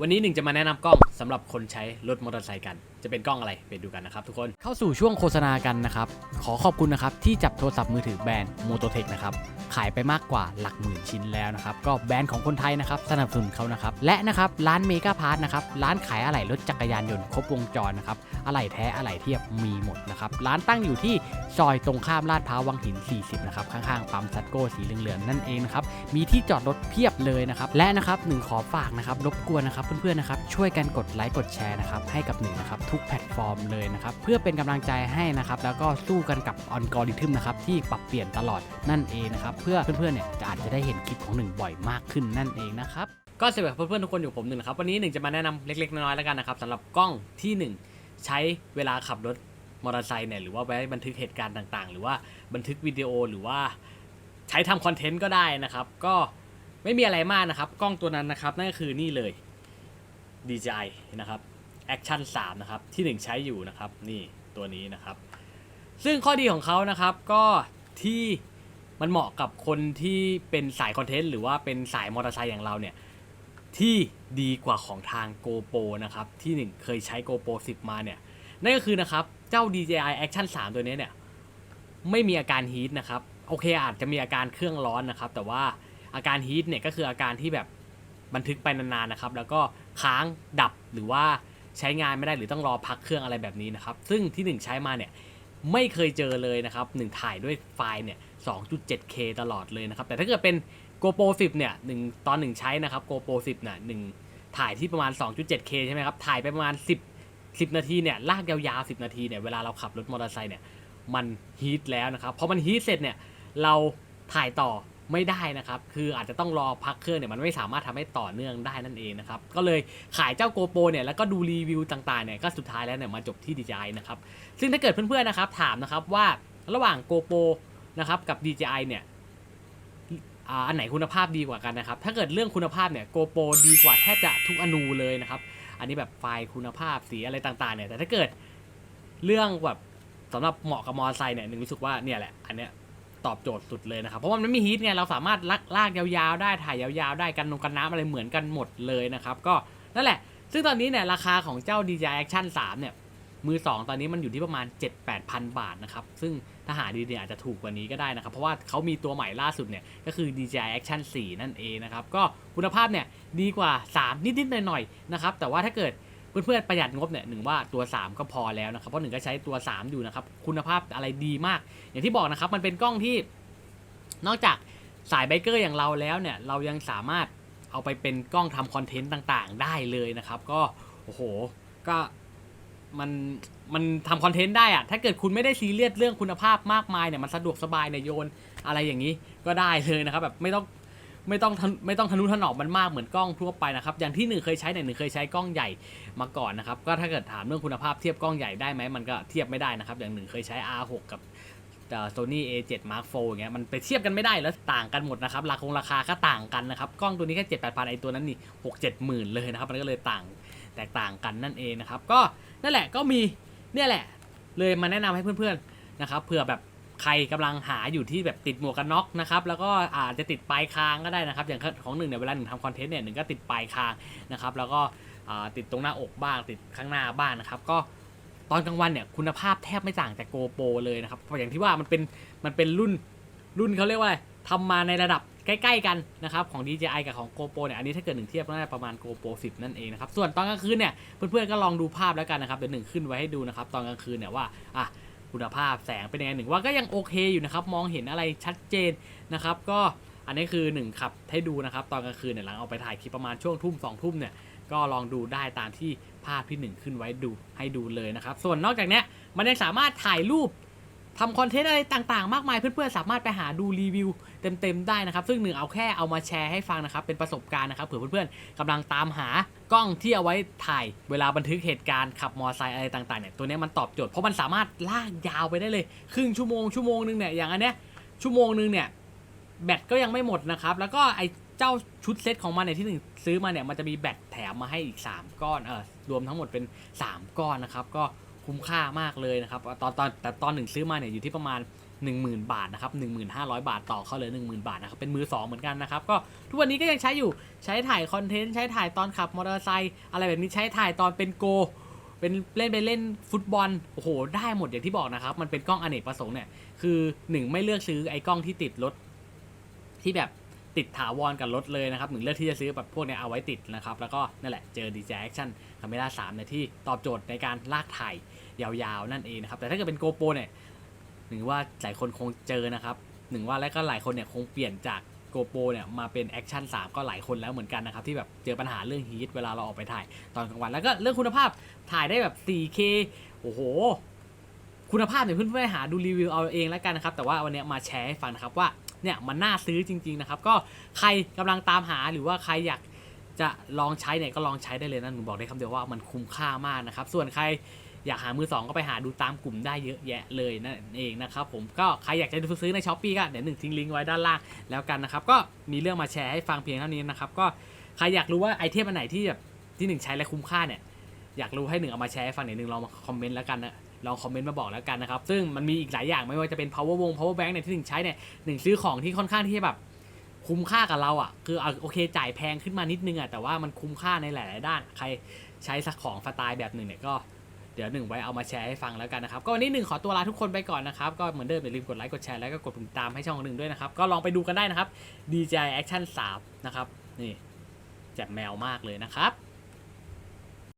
วันนี้หนึ่งจะมาแนะนำกล้องสำหรับคนใช้รถมอเตอร์ไซค์กัน จะเป็นกล้องอะไรไปดูกันนะครับทุกคนเข้าสู่ช่วงโฆษณากันนะครับ ขอขอบคุณนะครับที่จับโทรศัพท์มือถือแบรนด์ m o t o t e c h นะครับขายไปมากกว่าหลักหมื่นชิ้นแล้วนะครับ ก็แบรนด์ของคนไทยนะครับ สนับสนุนเขานะครับ และนะครับ ร้านเมกาพาร์ทนะครับ ร้านขายอะไหล่รถจักรยานยนต์ครบวงจรนะครับ อะไหล่แท้อะไหล่เทียบมีหมดนะครับ ร้านตั้งอยู่ที่ซอยตรงข้ามลาดพร้าววังหิน 40 นะครับ ข้างๆปั๊มซัตโก้สีเหลืองๆนั่นเองนะครับ มีที่จอดรถเพียบเลยนะครับ และนะครับหนึ่งขอฝากนะครับรบกวนนะครับเพื่อนๆนะครับช่วยกันกดไลค์กดแชร์นะครับให้กับหนึ่งนะครับทุกแพลตฟอร์มเลยนะครับเพื่อเป็นกำลังใจให้นะครับแล้วก็สู้กันกับอัลกอริทึมนะครับที่ปรับเปลี่ยนตลอดนั่นเองนะครับเพื่อเพื่อนๆเนี่ยจะอาจจะได้เห็นคลิปของหนึ่งบ่อยมากขึ้นนั่นเองนะครับก็สวัสดีเพื่อนๆทุกคนอยู่ผมหนึ่งครับวันนี้หนึ่งจะมาแนะนำเล็กๆน้อยๆแล้วกันนะครับสำหรับกล้องที่หนึ่งใช้เวลาขับรถมอเตอร์ไซค์เนี่ยหรือว่าไว้บันทึกเหตุการณ์ต่างๆ หรือว่าบันทึกวิดีโอหรือว่าใช้ทำคอนเทนต์ก็ได้นะครับ ก็ไม่มีอะไรมากนะครับ กล้องตัวนั้นนะครับนั่นก็คือนี่เลย DJI นะครับ Action 3นะครับที่ 1 ใช้อยู่นะครับนี่ตัวนี้นะครับ ซึ่งข้อดีของเขานะครับก็ที่มันเหมาะกับคนที่เป็นสายคอนเทนต์หรือว่าเป็นสายมอเตอร์ไซค์อย่างเราเนี่ยที่ดีกว่าของทาง GoPro นะครับที่หนึ่งเคยใช้ GoPro 10 มาเนี่ยนั่นก็คือนะครับเจ้า DJI Action 3 ตัวนี้เนี่ยไม่มีอาการฮีทนะครับโอเคอาจจะมีอาการเครื่องร้อนนะครับ แต่ว่าอาการฮีทเนี่ยก็คืออาการที่แบบบันทึกไปนานๆนะครับ แล้วก็ค้างดับหรือว่า ใช้งานไม่ได้หรือต้องรอพักเครื่องอะไรแบบนี้นะครับ ซึ่งที่หนึ่งใช้มาเนี่ยไม่เคยเจอเลยนะครับหนึ่งถ่ายด้วยไฟล์เนี่ย 2.7K ตลอดเลยนะครับ แต่ถ้าเกิดเป็น GoPro 10 เนี่ยหนึ่งตอนหนึ่งใช้นะครับ GoPro 10เนี่ยหนึ่งถ่ายที่ประมาณ 2.7K ใช่ไหมครับ ถ่ายไปประมาณ 10 10 นาทีเนี่ย ลากยาวๆ 10 นาทีเนี่ย เวลาเราขับรถมอเตอร์ไซค์เนี่ย มันฮีทแล้วนะครับ พอมันฮีทเสร็จเนี่ย เราถ่ายต่อ ไม่ได้นะครับ คืออาจจะต้องรอพักเครื่องเนี่ยมันไม่สามารถทำให้ต่อเนื่องได้นั่นเองนะครับ ก็เลยขายเจ้า GoPro เนี่ยแล้วก็ดูรีวิวต่างๆเนี่ยก็สุดท้ายแล้วเนี่ยมาจบที่ DJI นะครับ ซึ่งถ้าเกิดเพื่อนๆนะครับถามนะครับว่าระหว่าง GoPro นะครับกับ DJI เนี่ยอ่าอันไหนคุณภาพดีกว่ากันนะครับ ถ้าเกิดเรื่องคุณภาพเนี่ย GoPro ดีกว่าแทบจะทุกอนูเลยนะครับ อันนี้แบบไฟล์คุณภาพสีอะไรต่างๆเนี่ย แต่ถ้าเกิดเรื่องแบบสำหรับเหมาะกับมอเตอร์ไซค์เนี่ยหนึ่งรู้สึกว่าเนี่ยแหละอันเนี้ย ตอบโจทย์สุดเลยนะครับ เพราะว่ามันไม่มีฮีทไงเราสามารถลากลากยาวๆได้ถ่ายยาวๆได้กันนงกันน้ำอะไรเหมือนกันหมดเลยนะครับก็นั่นแหละ ซึ่งตอนนี้เนี่ยราคาของเจ้า DJI Action 3 เนี่ยมือ 2 ตอนนี้มันอยู่ที่ประมาณ 7-8,000 บาทนะครับซึ่งถ้าหาดีเนี่ยอาจจะถูกกว่านี้ก็ได้นะครับ เพราะว่าเขามีตัวใหม่ล่าสุดเนี่ยก็คือ DJI Action 4 นั่นเองนะครับก็คุณภาพเนี่ยดีกว่า 3 นิดๆหน่อยๆนะครับแต่ว่าถ้าเกิด เพื่อนๆประหยัดงบเนี่ยหนึ่งว่าตัว 3 ก็พอแล้วนะครับเพราะหนึ่งก็ใช้ตัว 3 อยู่นะครับคุณภาพอะไรดีมาก อย่างที่บอกนะครับมันเป็นกล้องที่นอกจากสายไบเกอร์อย่างเราแล้วเนี่ยเรายังสามารถเอาไปเป็นกล้องทำคอนเทนต์ต่างๆ ได้เลยนะครับ ก็โอ้โหก็มันมันทำคอนเทนต์ได้อะถ้าเกิดคุณไม่ได้ซีเรียสเรื่องคุณภาพมากมายเนี่ยมันสะดวกสบายเนี่ยโยนอะไรอย่างนี้ก็ได้เลยนะครับแบบไม่ต้อง ไม่ต้องทะไม่ต้องทะนุถนอมมันมากเหมือนกล้องทั่วไปนะครับอย่างที่หนึ่งเคยใช้เนี่ยหนึ่งเคยใช้กล้องใหญ่มาก่อนนะครับก็ถ้าเกิดถามเรื่องคุณภาพเทียบกล้องใหญ่ได้ไหมมันก็เทียบไม่ได้นะครับอย่างหนึ่งเคยใช้ R6 กับโซนี่ A7 Mark IV อย่างเงี้ยมันไปเทียบกันไม่ได้แล้วต่างกันหมดนะครับราคงราคาก็ต่างกันนะครับกล้องตัวนี้แค่เจ็ดแปดพันไอตัวนั้นนี่หกเจ็ดหมื่นเลยนะครับมันก็เลยต่างแตกต่างกันนั่นเองนะครับก็นั่นแหละก็มีเนี่ยแหละเลยมาแนะนำให้เพื่อนๆนะครับเผื่อแบบ ใครกำลังหาอยู่ที่แบบติดหมวกกันน็อกนะครับแล้วก็อาจจะติดปลายคางก็ได้นะครับ อย่างของหนึ่งเนี่ยเวลาหนึ่งทำคอนเทนต์เนี่ยหนึ่งก็ติดปลายคางนะครับแล้วก็ติดตรงหน้าอกบ้าง ติดข้างหน้าบ้างนะครับ ก็ตอนกลางวันเนี่ยคุณภาพแทบไม่ต่างจากโกโปรเลยนะครับเพราะอย่างที่ว่ามันเป็นมันเป็นรุ่นรุ่นเขาเรียกว่าอะไรทำมาในระดับใกล้ๆกันนะครับของ DJI กับของ GoPro เนี่ยอันนี้ถ้าเกิดหนึ่งเทียบก็น่าจะประมาณ GoPro 10 นั่นเองนะครับส่วนตอนกลางคืนเนี่ยเพื่อนๆก็ลองดูภาพแล้วกันนะครับเดี๋ยวหนึ่งขึ้นไว้ให้ดูนะครับตอนกลางคืนเนี่ยว่าอะ คุณภาพแสงเป็นยังไงหนึ่งว่าก็ยังโอเคอยู่นะครับ มองเห็นอะไรชัดเจนนะครับ ก็อันนี้คือหนึ่งขับให้ดูนะครับ ตอนกลางคืนเนี่ยหลังเอาไปถ่ายคลิปประมาณช่วงทุ่มสองทุ่มเนี่ยก็ลองดูได้ตามที่ภาพที่หนึ่งขึ้นไว้ดูให้ดูเลยนะครับ ส่วนนอกจากนี้มันยังสามารถถ่ายรูป ทำคอนเทนต์อะไรต่างๆ มากมายเพื่อนๆ สามารถไปหาดูรีวิวเต็มๆ ได้นะครับ ซึ่งหนึ่งเอาแค่เอามาแชร์ให้ฟังนะครับ เป็นประสบการณ์นะครับเผื่อเพื่อนๆกำลังตามหากล้องที่เอาไว้ถ่าย เวลาบันทึกเหตุการณ์ขับมอเตอร์ไซค์อะไรต่างๆเนี่ยตัวนี้มันตอบโจทย์เพราะมันสามารถลากยาวไปได้เลยครึ่งชั่วโมงชั่วโมงนึงเนี่ยอย่างอันเนี้ยชั่วโมงนึงเนี่ยแบตก็ยังไม่หมดนะครับแล้วก็ไอเจ้าชุดเซตของมันเนี่ยที่หนึ่งซื้อมาเนี่ยมันจะมีแบตแถมมาให้อีก 3 ก้อนเออรวมทั้งหมดเป็น 3 ก้อนนะครับก็ คุ้มค่ามากเลยนะครับตอนตอนแต่ตอนหนึ่งซื้อมาเนี่ยอยู่ที่ประมาณ 10,000 บาทนะครับ1,500 บาทต่อเขาเลย 10,000 บาทนะครับเป็นมือสองเหมือนกันนะครับก็ทุกวันนี้ก็ยังใช้อยู่ใช้ถ่ายคอนเทนต์ใช้ถ่ายตอนขับมอเตอร์ไซค์อะไรแบบนี้ใช้ถ่ายตอนเป็นโกเป็นเล่นไปเล่นฟุตบอลโอ้โหได้หมดอย่างที่บอกนะครับมันเป็นกล้องอเนกประสงค์เนี่ยคือหนึ่งไม่เลือกซื้อไอ้กล้องที่ติดรถที่แบบ ติดถาวรกับรถเลยนะครับหนึ่งเลือกที่จะซื้อแบบพวกเนี้ยเอาไว้ติดนะครับแล้วก็นั่นแหละเจอ DJI Action Camera 3เนี่ยที่ตอบโจทย์ในการลากถ่ายยาวๆ นั่นเองนะครับแต่ถ้าเกิดเป็น GoPro เนี่ยหนึ่งว่าหลายคนคงเจอนะครับหนึ่งว่าแล้วก็หลายคนเนี่ยคงเปลี่ยนจาก GoPro เนี่ยมาเป็น Action 3ก็หลายคนแล้วเหมือนกันนะครับที่แบบเจอปัญหาเรื่องฮีทเวลาเราออกไปถ่ายตอนกลางวัน แล้วก็เรื่องคุณภาพถ่ายได้แบบ 4K โอ้โห คุณภาพเนี่ยเพื่อนๆหาดูรีวิวเอาเองแล้วกันนะครับ แต่ว่าวันนี้มาแชร์ให้ฟังนะครับว่า เนี่ยมันน่าซื้อจริง ๆ นะครับ ก็ใครกำลังตามหาหรือว่าใครอยากจะลองใช้เนี่ยก็ลองใช้ได้เลยนะหนูบอกได้คำเดียวว่ามันคุ้มค่ามากนะครับส่วนใครอยากหามือสองก็ไปหาดูตามกลุ่มได้เยอะแยะเลยนั่นเองนะครับผมก็ใครอยากจะซื้อในช้อปปี้ก็เดี๋ยวหนึ่งทิ้งลิงก์ไว้ด้านล่างแล้วกันนะครับก็มีเรื่องมาแชร์ให้ฟังเพียงเท่านี้นะครับก็ใครอยากรู้ว่าไอเทมอันไหนที่แบบที่หนึ่งใช้และคุ้มค่าเนี่ยอยากรู้ให้หนึ่งเอามาแชร์ให้ฟังหน่อยหนึ่งลองมาคอมเมนต์แล้วกันนะ ลองคอมเมนต์มาบอกแล้วกันนะครับ ซึ่งมันมีอีกหลายอย่างไม่ว่าจะเป็น power วง power bank เนี่ยที่หนึ่งใช้เนี่ยหนึ่งซื้อของที่ค่อนข้างที่จะแบบคุ้มค่ากับเราอะ คืออโอเคจ่ายแพงขึ้นมานิดนึงอะ แต่ว่ามันคุ้มค่าในหลาย ๆ ด้าน ใครใช้สักของสไตล์แบบหนึ่งเนี่ยก็เดี๋ยวหนึ่งไว้เอามาแชร์ให้ฟังแล้วกันนะครับ ก็วันนี้หนึ่งขอตัวลาทุกคนไปก่อนนะครับ ก็เหมือนเดิมอย่าลืมกดไลค์กดแชร์แล้วก็กดติดตามให้ช่องหนึ่งด้วยนะครับ ก็ลองไปดูกันได้นะครับ DJI Action 3นะครับนี่แจ่มแมวมากเลยนะครับ